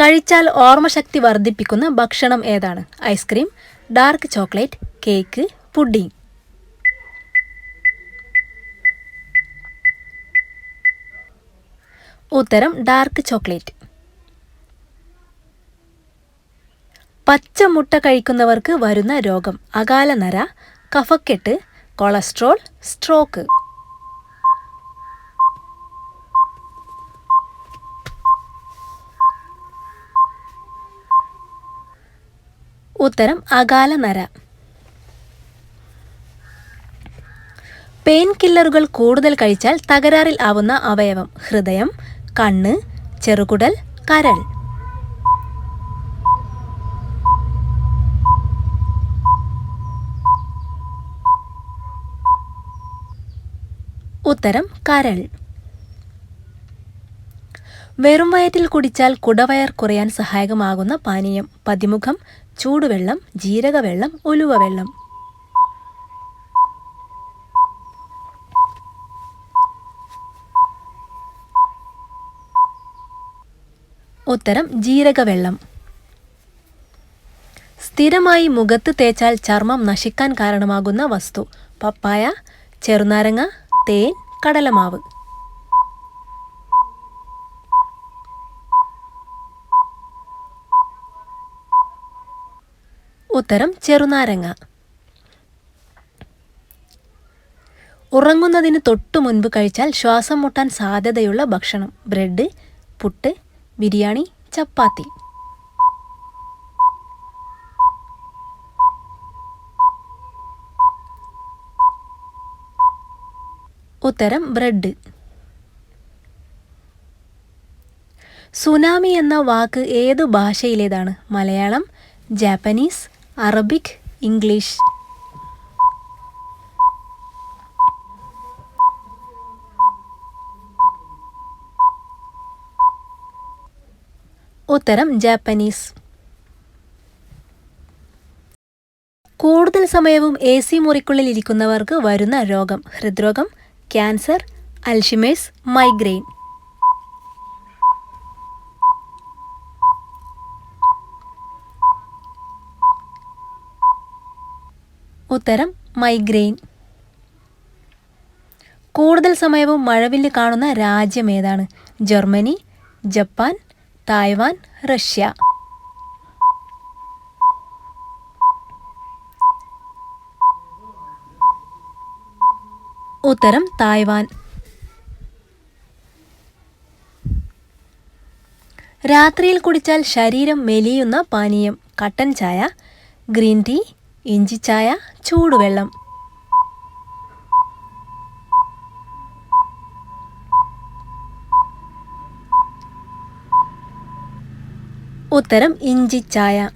കഴിച്ചാൽ ഓർമ്മശക്തി വർദ്ധിപ്പിക്കുന്ന ഭക്ഷണം ഏതാണ്? Ice cream dark chocolate cake pudding. ഉത്തരം ഡാർക്ക് ചോക്ലേറ്റ്. പച്ചമുട്ട കഴിക്കുന്നവർക്ക് വരുന്ന രോഗം അകാലനര കഫക്കെട്ട് കൊളസ്ട്രോൾ സ്ട്രോക്ക്. ഉത്തരം അകാല നര. പെയിൻ കില്ലറുകൾ കൂടുതൽ കഴിച്ചാൽ തകരാറിൽ ആവുന്ന അവയവം ഹൃദയം കണ്ണ് ചെറുകുടൽ കരൾ. ഉത്തരം കരൾ. വെറും വയറ്റിൽ കുടിച്ചാൽ കുടവയർ കുറയാൻ സഹായകമാകുന്ന പാനീയം പതിമുഖം ചൂടുവെള്ളം ജീരകവെള്ളം ഉലുവവെള്ളം. ഉത്തരം ജീരകവെള്ളം. സ്ഥിരമായി മുഖത്ത് തേച്ചാൽ ചർമ്മം നശിക്കാൻ കാരണമാകുന്ന വസ്തു പപ്പായ ചെറുനാരങ്ങ തേൻ കടലമാവ്. ഉത്തരം ചെറുനാരങ്ങ. ഉറങ്ങുന്നതിന് തൊട്ടു മുൻപ് കഴിച്ചാൽ ശ്വാസം മുട്ടാൻ സാധ്യതയുള്ള ഭക്ഷണം. ബ്രെഡ് പുട്ട് ബിരിയാണി ചപ്പാത്തി. ഉത്തരം ബ്രെഡ്. സുനാമി എന്ന വാക്ക് ഏത് ഭാഷയിലേതാണ്? Malayalam Japanese Arabic English. ഉത്തരം ജാപ്പനീസ്. കൂടുതൽ സമയവും എ സി മുറിക്കുള്ളിൽ ഇരിക്കുന്നവർക്ക് വരുന്ന രോഗം ഹൃദ്രോഗം ക്യാൻസർ അൽഷിമേഴ്സ് മൈഗ്രെയിൻ. ഉത്തരം മൈഗ്രെയിൻ. കൂടുതൽ സമയവും മഴവില്ല് കാണുന്ന രാജ്യം ഏതാണ്? Germany Japan Taiwan Russia. ഉത്തരം തായ്വാൻ. രാത്രിയിൽ കുടിച്ചാൽ ശരീരം മെലിയുന്ന പാനീയം കട്ടൻ ചായ ഗ്രീൻ ടീ ഇഞ്ചിച്ചായ ചൂടുവെള്ളം. ഉത്തരം ഇഞ്ചിച്ചായ.